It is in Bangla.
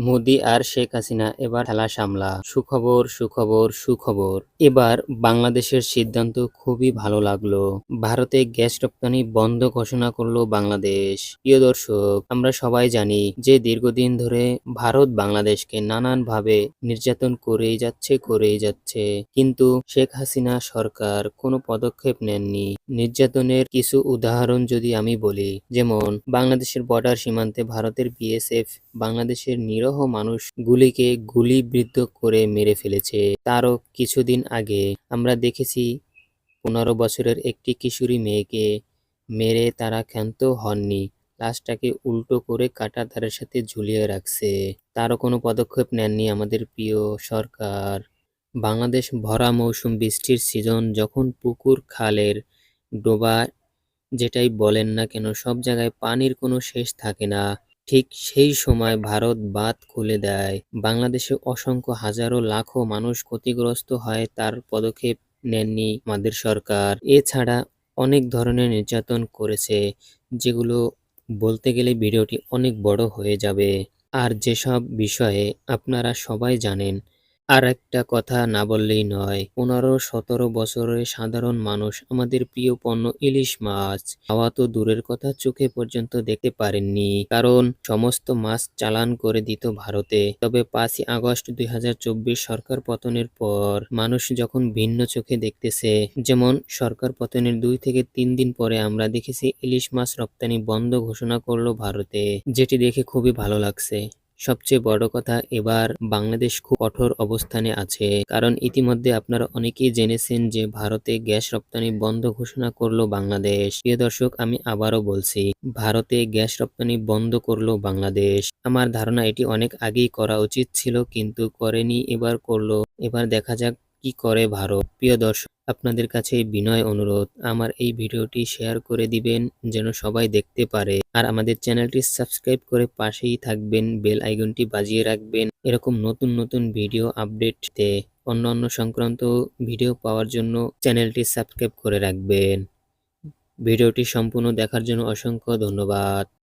মোদি আর শেখ হাসিনা এবার খেলা সামলা। সুখবর সুখবর সুখবর। এবার বাংলাদেশের সিদ্ধান্ত খুবই ভালো লাগল। ভারতে গ্যাস রপ্তানি বন্ধ ঘোষণা করল বাংলাদেশ। প্রিয় দর্শক, আমরা সবাই জানি যে দীর্ঘদিন ধরে ভারত বাংলাদেশকে নানানভাবে নির্যাতন করেই যাচ্ছে করেই যাচ্ছে। কিন্তু শেখ হাসিনা সরকার কোনো পদক্ষেপ নেননি। নির্যাতনের কিছু উদাহরণ যদি আমি বলি, যেমন, বাংলাদেশের বর্ডার সীমান্তে ভারতের বিএসএফ বাংলাদেশের নিরহ মানুষগুলিকে গুলিবিদ্ধ করে মেরে ফেলেছে। তারও কিছুদিন আগে আমরা দেখেছি, পনেরো বছরের একটি কিশোরী মেয়েকে মেরে তারা ক্ষান্ত হননি, লাশটাকে উল্টো করে কাঁটাতারের সাথে ঝুলিয়ে রাখছে। তারও কোনো পদক্ষেপ নেননি আমাদের প্রিয় সরকার। বাংলাদেশ ভরা মৌসুম বৃষ্টির সিজন, যখন পুকুর খালের ডোবা যেটাই বলেন না কেন, সব জায়গায় পানির কোনো শেষ থাকে না। ঠিক সেই সময় ভারত বাদ খুলে দেয়। বাংলাদেশে অসংখ্য হাজারো লাখো মানুষ ক্ষতিগ্রস্ত হয়, তার পদক্ষেপ নেননি আমাদের সরকার। এছাড়া অনেক ধরনের নির্যাতন করেছে, যেগুলো বলতে গেলে ভিডিওটি অনেক বড় হয়ে যাবে। আর যেসব বিষয়ে আপনারা সবাই জানেন আর একটা কথা না বললেই নয়। পনেরো, সতেরো বছরের সাধারণ মানুষ আমাদের প্রিয় পণ্য ইলিশ মাছ। খাওয়া তো দূরের কথা, চোখে পর্যন্ত দেখতে পারেননি। কারণ সমস্ত মাছ চালান করে দিত ভারতে। তবে পাঁচই আগস্ট দুই হাজার চব্বিশ সরকার পতনের পর মানুষ যখন ভিন্ন চোখে দেখতেছে, যেমন সরকার পতনের দুই থেকে তিন দিন পরে আমরা দেখেছি ইলিশ মাছ রপ্তানি বন্ধ ঘোষণা করল ভারতে, যেটি দেখে খুবই ভালো লাগছে। সবচেয়ে বড় কথা, এবার বাংলাদেশ খুব কঠোর অবস্থানে আছে। কারণ ইতিমধ্যে আপনারা অনেকেই জেনেছেন যে ভারতে গ্যাস রপ্তানি বন্ধ ঘোষণা করল বাংলাদেশ। প্রিয় দর্শক, আমি আবারও বলছি, ভারতে গ্যাস রপ্তানি বন্ধ করল বাংলাদেশ। আমার ধারণা এটি অনেক আগেই করা উচিত ছিল, কিন্তু করেনি, এবার করল। এবার দেখা যাক কি করে ভারত। প্রিয় দর্শক আপনাদের কাছে বিনয় অনুরোধ। আমার এই ভিডিওটি শেয়ার করে দিবেন, যেন সবাই দেখতে পারে। আর আমাদের চ্যানেলটি সাবস্ক্রাইব করে পাশেই থাকবেন, বেল আইকনটি বাজিয়ে রাখবেন। এরকম নতুন নতুন ভিডিও আপডেটতে অন্য অন্য সংক্রান্ত ভিডিও পাওয়ার জন্য চ্যানেলটি সাবস্ক্রাইব করে রাখবেন। ভিডিওটি সম্পূর্ণ দেখার জন্য অসংখ্য ধন্যবাদ।